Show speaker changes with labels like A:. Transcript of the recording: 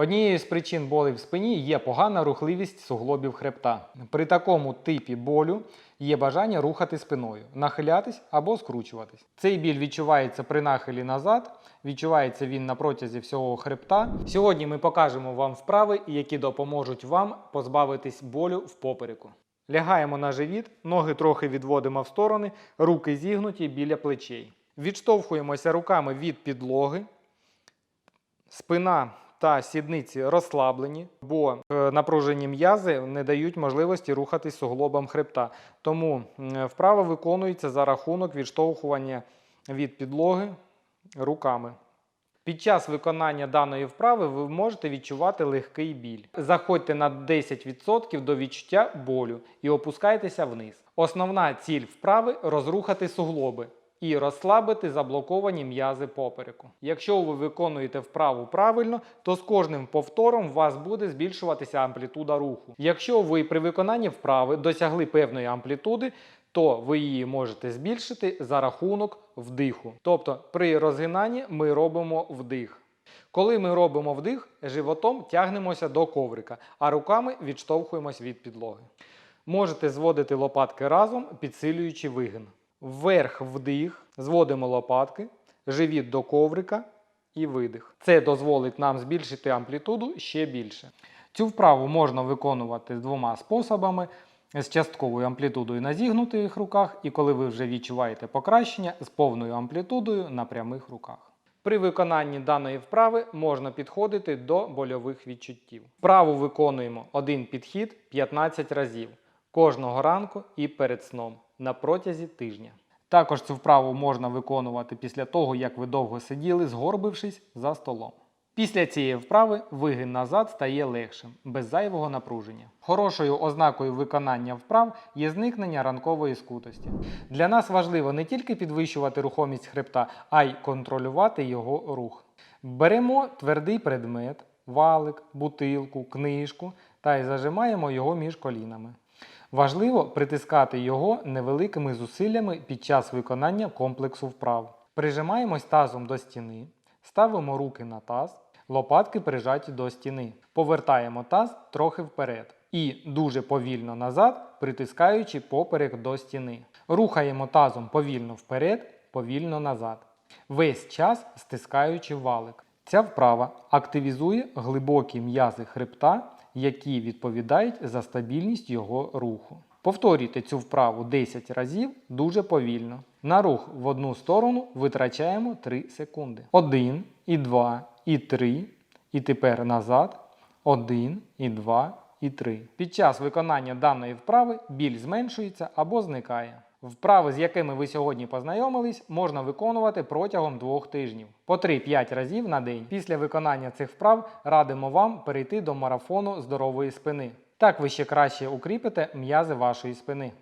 A: Однією з причин болей в спині є погана рухливість суглобів хребта. При такому типі болю є бажання рухати спиною, нахилятись або скручуватись. Цей біль відчувається при нахилі назад, відчувається він на протязі всього хребта. Сьогодні ми покажемо вам вправи, які допоможуть вам позбавитись болю в попереку. Лягаємо на живіт, ноги трохи відводимо в сторони, руки зігнуті біля плечей. Відштовхуємося руками від підлоги. Спина та сідниці розслаблені, бо е, напружені м'язи не дають можливості рухатись суглобом хребта. Тому вправа виконується за рахунок відштовхування від підлоги руками. Під час виконання даної вправи ви можете відчувати легкий біль. Заходьте на 10% до відчуття болю і опускайтеся вниз. Основна ціль вправи розрухати суглоби і розслабити заблоковані м'язи попереку. Якщо ви виконуєте вправу правильно, то з кожним повтором у вас буде збільшуватися амплітуда руху. Якщо ви при виконанні вправи досягли певної амплітуди, то ви її можете збільшити за рахунок вдиху. Тобто при розгинанні ми робимо вдих. Коли ми робимо вдих, животом тягнемося до коврика, а руками відштовхуємось від підлоги. Можете зводити лопатки разом, підсилюючи вигин. Вверх вдих, зводимо лопатки, живіт до коврика і видих. Це дозволить нам збільшити амплітуду ще більше. Цю вправу можна виконувати двома способами: з частковою амплітудою на зігнутих руках, і коли ви вже відчуваєте покращення з повною амплітудою на прямих руках. При виконанні даної вправи можна підходити до больових відчуттів. Вправу виконуємо один підхід 15 разів кожного ранку і перед сном на протязі тижня. Також цю вправу можна виконувати після того, як ви довго сиділи, згорбившись за столом. Після цієї вправи вигин назад стає легшим, без зайвого напруження. Хорошою ознакою виконання вправ є зникнення ранкової скутості. Для нас важливо не тільки підвищувати рухомість хребта, а й контролювати його рух. Беремо твердий предмет, валик, бутилку, книжку та й зажимаємо його між колінами. Важливо притискати його невеликими зусиллями під час виконання комплексу вправ. Прижимаємось тазом до стіни, ставимо руки на таз, лопатки прижаті до стіни. Повертаємо таз трохи вперед і дуже повільно назад, притискаючи поперек до стіни. Рухаємо тазом повільно вперед, повільно назад. Весь час стискаючи валик. Ця вправа активізує глибокі м'язи хребта, які відповідають за стабільність його руху. Повторюйте цю вправу 10 разів дуже повільно. На рух в одну сторону витрачаємо 3 секунди. 1, і 2, і 3. І тепер назад. 1, і 2, і 3. Під час виконання даної вправи біль зменшується або зникає. Вправи, з якими ви сьогодні познайомились, можна виконувати протягом двох тижнів по 3-5 разів на день. Після виконання цих вправ радимо вам перейти до марафону здорової спини. Так ви ще краще укріпите м'язи вашої спини.